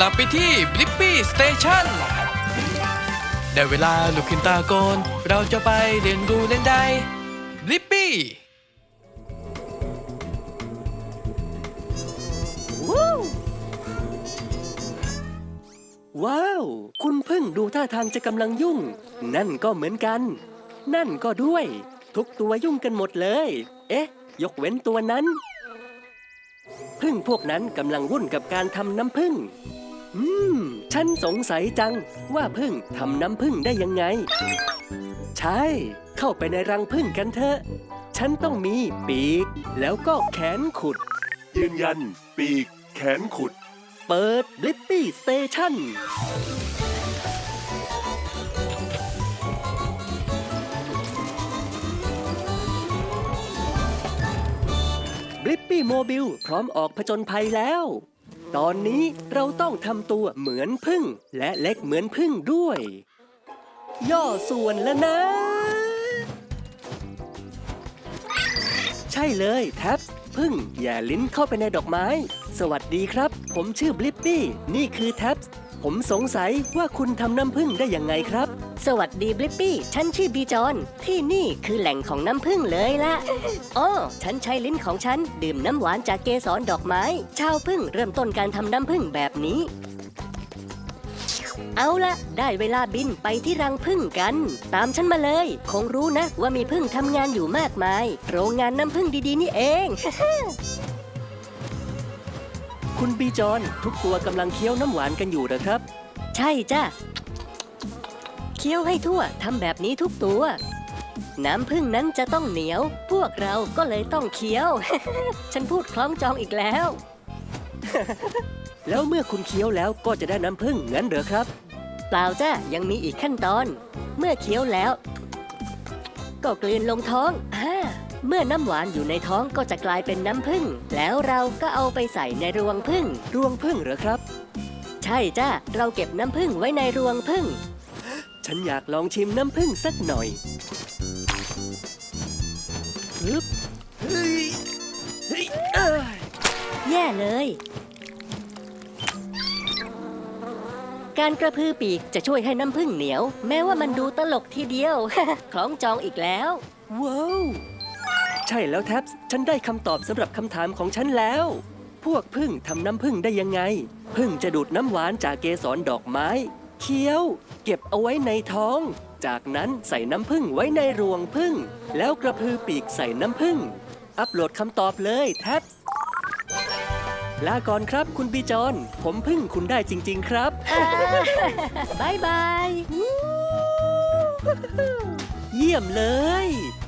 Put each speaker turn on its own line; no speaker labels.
กลับไปที่บลิปปี้สเตชันได้เวลาลูกขึ้นตาโกน เราจะไปเรียนรู้เล่นได้บลิปปี้
ว้าว คุณพึ่งดูท่าทางจะกำลังยุ่ง นั่นก็เหมือนกัน นั่นก็ด้วย ทุกตัวยุ่งกันหมดเลย เอ๊ะ ยกเว้นตัวนั้น พึ่งพวกนั้นกำลังวุ่นกับการทำน้ำพึ่ง อืม ฉันสงสัยจังว่าพึ่งทำน้ำพึ่งได้ยังไง ใช่ เข้าไปในรังพึ่งกันเถอะ ฉันต้องมีปีก แล้วก็แขนขุด
ยืนยัน ปีก แขนขุด
เปิดบลิปปี้สเตชันบลิปปี้โมบิลพร้อมออกผจญภัยแล้ว ตอนนี้เราต้องทำตัวเหมือนพึ่ง และเล็กเหมือนพึ่งด้วย ย่อส่วนแล้วนะ ใช่เลยแท็บพึ่งอย่าลิ้นเข้าไปในดอกไม้ สวัสดีครับ ผมชื่อบลิปปี้ นี่คือแท็บ ผมสงสัยว่าคุณทำน้ำพึ่งได้ยังไงครับ
สวัสดีบลิปปี้ ฉันชื่อบีจอน ที่นี่คือแหล่งของน้ำผึ้งเลยละอ๋อฉันใช้ลิ้นของฉัน ดื่มน้ำหวานจากเกสรดอกไม้ ชาวพึ่งเริ่มต้นการทำน้ำผึ้งแบบนี้ เอาละได้เวลาบินไปที่รังผึ้งกัน ตามฉันมาเลย คงรู้นะว่ามีผึ้งทำงานอยู่มากมาย โรงงานน้ำผึ้งดีๆนี่เอง
คุณบีจอนทุกตัวกำลังเคี้ยวน้ำหวานกันอยู่เหรอครับ
ใช่จ้ะเคี้ยวให้ทั่วทำแบบนี้ทุกตัว น้ำผึ้งนั้นจะต้องเหนียว พวกเราก็เลยต้องเคี้ยว ฉันพูดคล้องจองอีกแล้ว
แล้วเมื่อคุณเคี้ยวแล้วก็จะได้น้ำผึ้งงั้นเหรอครับ
เปล่าจ้ะยังมีอีกขั้นตอน เมื่อเคี้ยวแล้ว ก็กลืนลงท้องอา เมื่อน้ำหวานอยู่ในท้องก็จะกลายเป็นน้ำผึ้งแล้วเราก็เอาไปใส่ในรวงผึ้ง
รวงผึ้งเหรอครับ
ใช่จ้ะเราเก็บน้ำผึ้งไว้ในรวงผึ้ง
ฉันอยากลองชิมน้ำผึ้งสักหน่อยฮึบเฮ้ยเฮ้ยเอ้ย
แย่เลย การกระพือปีกจะช่วยให้น้ำผึ้งเหนียว แม้ว่ามันดูตลกทีเดียว คล้องจองอีกแล้ว
ว้าว ใช่แล้วแท็บฉันได้คำตอบสำหรับคำถามของฉันแล้ว พวกพึ่งทำน้ำพึ่งได้ยังไง พึ่งจะดูดน้ำหวานจากเกสรดอกไม้ เคี้ยว เก็บเอาไว้ในท้อง จากนั้นใส่น้ำพึ่งไว้ในรวงพึ่ง แล้วกระพือปีกใส่น้ำพึ่ง อัปโหลดคำตอบเลยแท็บลาก่อนครับคุณบีจอน ผมพึ่งคุณได้จริง ๆ ครับ
บายบาย
เยี่ยมเลย
บ